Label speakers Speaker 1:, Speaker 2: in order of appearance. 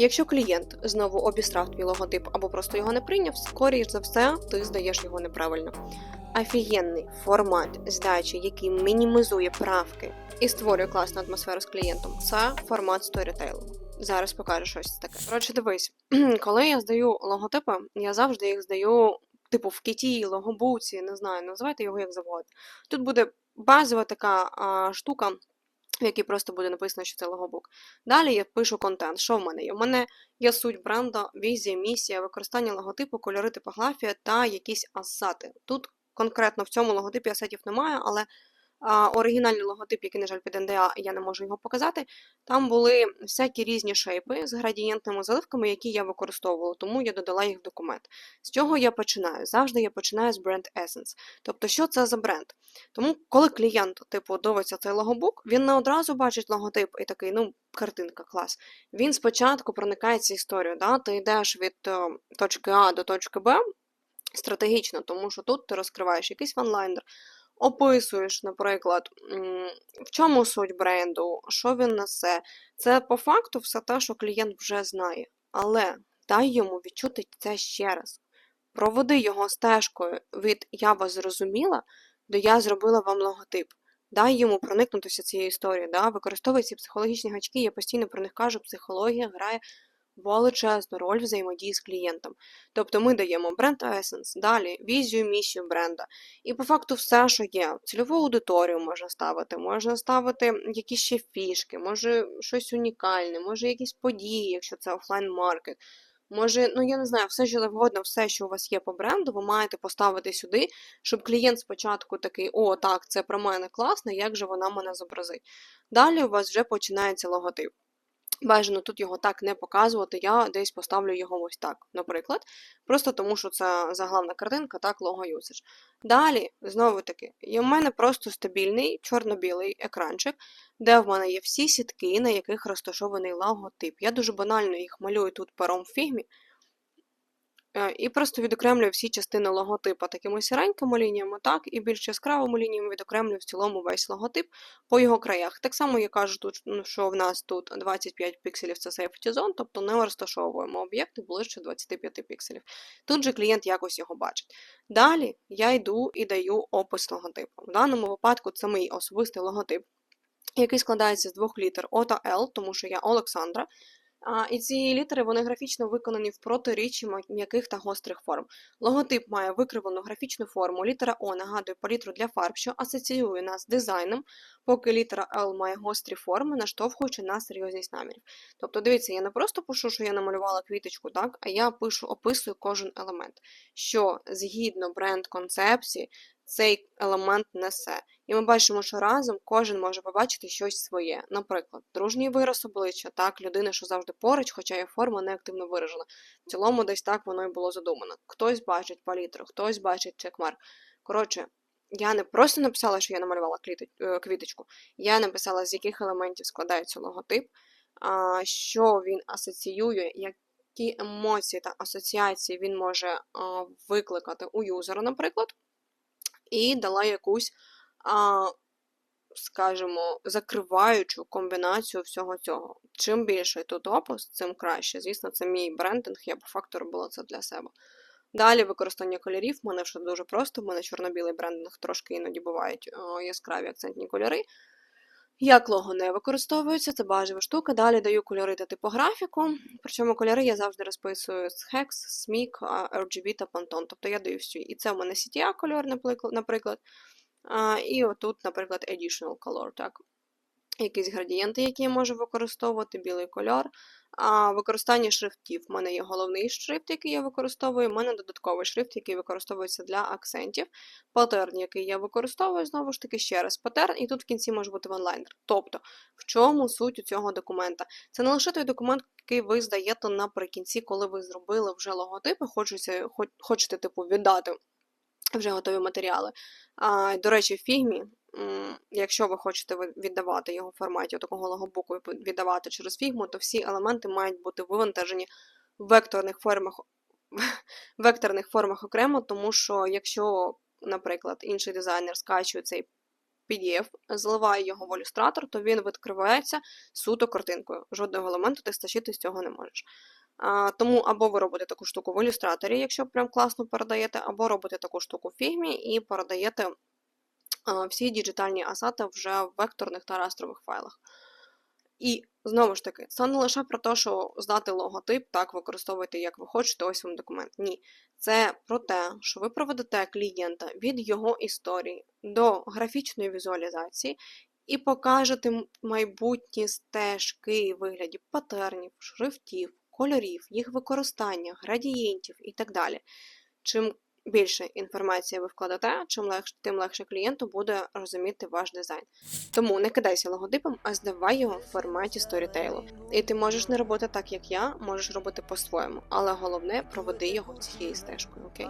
Speaker 1: Якщо клієнт знову обістрав твій логотип або просто його не прийняв, скоріш за все, ти здаєш його неправильно. Офігенний формат здачі, який мінімізує правки і створює класну атмосферу з клієнтом, це формат сторітейлу. Зараз покажу щось таке. Коротше, дивись, коли я здаю логотипи, я завжди їх здаю, типу, в кіті, логобуці, не знаю, називайте його як завгодно. Тут буде базова така а, штука, в якій просто буде написано, що це логобук. Далі я пишу контент. Що в мене є? У мене є суть бренда, візія, місія, використання логотипу, кольори, типографія та якісь асати. Тут конкретно в цьому логотипі асетів немає, але оригінальний логотип, який, на жаль, під НДА, я не можу його показати. Там були всякі різні шейпи з градієнтними заливками, які я використовувала, тому я додала їх в документ. З чого я починаю? Завжди я починаю з бренд Essence. Тобто, що це за бренд? Тому, коли клієнт, типу, дивиться цей логобук, він не одразу бачить логотип і такий, ну, картинка, клас. Він спочатку проникається історією. Да? Ти йдеш від е, точки А до точки Б стратегічно, тому що тут ти розкриваєш якийсь ванлайнер, описуєш, наприклад, в чому суть бренду, що він несе. Це по факту все те, що клієнт вже знає. Але дай йому відчути це ще раз. Проведи його стежкою від я вас зрозуміла до я зробила вам логотип. Дай йому проникнутися цією історією. Да? Використовуй ці психологічні гачки, я постійно про них кажу, психологія грає величезну роль взаємодії з клієнтом. Тобто ми даємо бренд Essence, далі візію, місію бренда. І по факту все, що є. Цільову аудиторію можна ставити, можна ставити якісь ще фішки, може щось унікальне, може якісь події, якщо це офлайн-маркет. Може, ну я не знаю, все що завгодно, все, що у вас є по бренду, ви маєте поставити сюди, щоб клієнт спочатку такий, о, так, це про мене класно, як же вона мене зобразить. Далі у вас вже починається логотип. Бажано тут його так не показувати, я десь поставлю його ось так, наприклад. Просто тому, що це заглавна картинка, так, лого юсаж. Далі, знову таки, є в мене просто стабільний чорно-білий екранчик, де в мене є всі сітки, на яких розташований логотип. Я дуже банально їх малюю тут пером в фігмі. Е, І просто відокремлюю всі частини логотипа такими сіренькими лініями, так, і більш яскравими лініями відокремлюю в цілому весь логотип по його краях. Так само я кажу, тут, ну, що в нас тут 25 пікселів це safety zone, тобто не розташовуємо об'єкти ближче 25 пікселів. Тут же клієнт якось його бачить. Далі я йду і даю опис логотипу. В даному випадку це мій особистий логотип, який складається з двох літер О та Л, тому що я Олександра. І ці літери вони графічно виконані в протиріччі м'яких та гострих форм. Логотип має викривлену графічну форму. Літера О нагадує палітру для фарб, що асоціює нас з дизайном, поки літера Л має гострі форми, наштовхуючи на серйозність намірів. Тобто, дивіться, я не просто пишу, що я намалювала квіточку, так, а я пишу, описую кожен елемент, що згідно бренд-концепції цей елемент несе. І ми бачимо, що разом кожен може побачити щось своє. Наприклад, дружній вираз обличчя, так, людина, що завжди поруч, хоча є форма не активно виражена. В цілому, десь так воно і було задумано. Хтось бачить палітру, хтось бачить чекмарк. Коротше, я не просто написала, що я намалювала е, квіточку, я написала, з яких елементів складається логотип, що він асоціює, які емоції та асоціації він може викликати у юзера, наприклад, і дала якусь а, скажімо, закриваючу комбінацію всього цього. Чим більше тут опис, тим краще. Звісно, це мій брендинг, я по факту робила це для себе. Далі використання кольорів. У мене все дуже просто. В мене чорно-білий брендинг трошки іноді бувають яскраві акцентні кольори. Як лого не використовується, це базова штука. Далі даю кольори та типографіку. Причому кольори я завжди розписую з Hex, SMIC, RGB та Pantone. Тобто я даю всі. І це в мене CTA кольор, наприклад- і отут, наприклад, additional color, так. Якісь градієнти, які я можу використовувати, білий кольор. А використання шрифтів. У мене є головний шрифт, який я використовую. У мене додатковий шрифт, який використовується для акцентів. Паттерн, який я використовую, знову ж таки, ще раз паттерн, і тут в кінці може бути ванлайнер. Тобто, в чому суть у цього документа? Це не лише той документ, який ви здаєте наприкінці, коли ви зробили вже логотипи, хочете, хоч- хочете типу, віддати вже готові матеріали. А, до речі, в фігмі, якщо ви хочете віддавати його в форматі такого логобуку і віддавати через фігму, то всі елементи мають бути вивантажені в векторних формах, векторних формах окремо, тому що якщо, наприклад, інший дизайнер скачує цей PDF, заливаю його в ілюстратор, то він відкривається суто картинкою. Жодного елементу ти стащити з цього не можеш. А, тому або ви робите таку штуку в ілюстраторі, якщо прям класно передаєте, або робите таку штуку в фігмі і передаєте всі діджитальні асети вже в векторних та растрових файлах. І знову ж таки, це не лише про те, що здати логотип, так використовуйте, як ви хочете, ось вам документ. Ні. Це про те, що ви проведете клієнта від його історії до графічної візуалізації і покажете майбутні стежки вигляді патернів, шрифтів, кольорів, їх використання, градієнтів і так далі. Чим більше інформації ви вкладете, чим легше, тим легше клієнту буде розуміти ваш дизайн. Тому не кидайся логотипом, а здавай його в форматі сторітейлу. І ти можеш не робити так, як я, можеш робити по-своєму, але головне проведи його цією стежкою, окей?